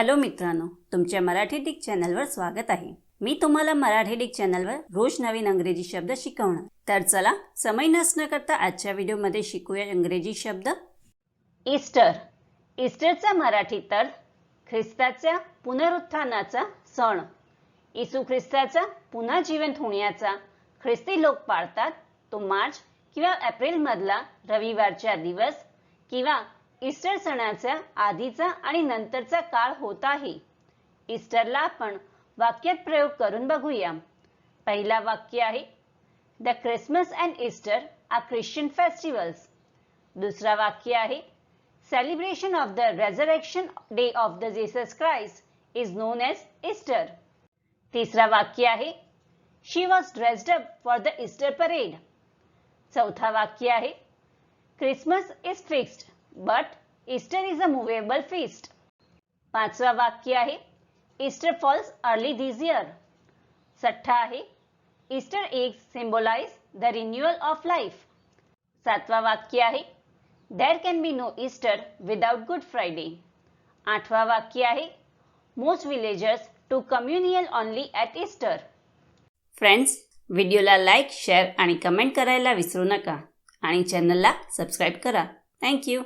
Hello मित्रांनो तुमच्या Marathi Dick चॅनलवर स्वागत आहे. मी तुम्हाला मराठी डिक चॅनलवर रोज नवीन अंग्रेजी शब्द शिकवणार. तर चला समय नसणं करता आजच्या व्हिडिओमध्ये शिकूया इंग्रजी शब्द. ईस्टर. ईस्टरचा मराठी तर ख्रिस्ताच्या पुनरुत्थानाचा सण. इसू ख्रिस्ताचा पुन्हा जिवंत होण्याचा ख्रिस्ती लोक पाळतात तो मार्च किंवा एप्रिलमधला रविवारचा दिवस किंवा ईस्टर सणाच्या आधीचा आणि नंतरचा काळ होत आहे ईस्टरला आपण वाक्यात प्रयोग करून बघूया. पहिला वाक्य आहे the Christmas and Easter are Christian festivals. दुसरा वाक्य आहे celebration of the resurrection day of the Jesus Christ is known as Easter. तिसरा वाक्य आहे she was dressed up for the Easter parade. चौथा वाक्य आहे Christmas is fixed but Easter is a movable feast पाचवा वाक्य आहे Easter falls early this year सठ्ठा आहे Easter egg symbolize the renewal of life सातवा वाक्य आहे there can be no Easter without good Friday आठवा वाक्य आहे most villagers to communion only at Easter friends व्हिडिओला लाईक शेअर आणि कमेंट करायला विसरू नका. आणि चॅनलला सबस्क्राईब करा. थँक्यू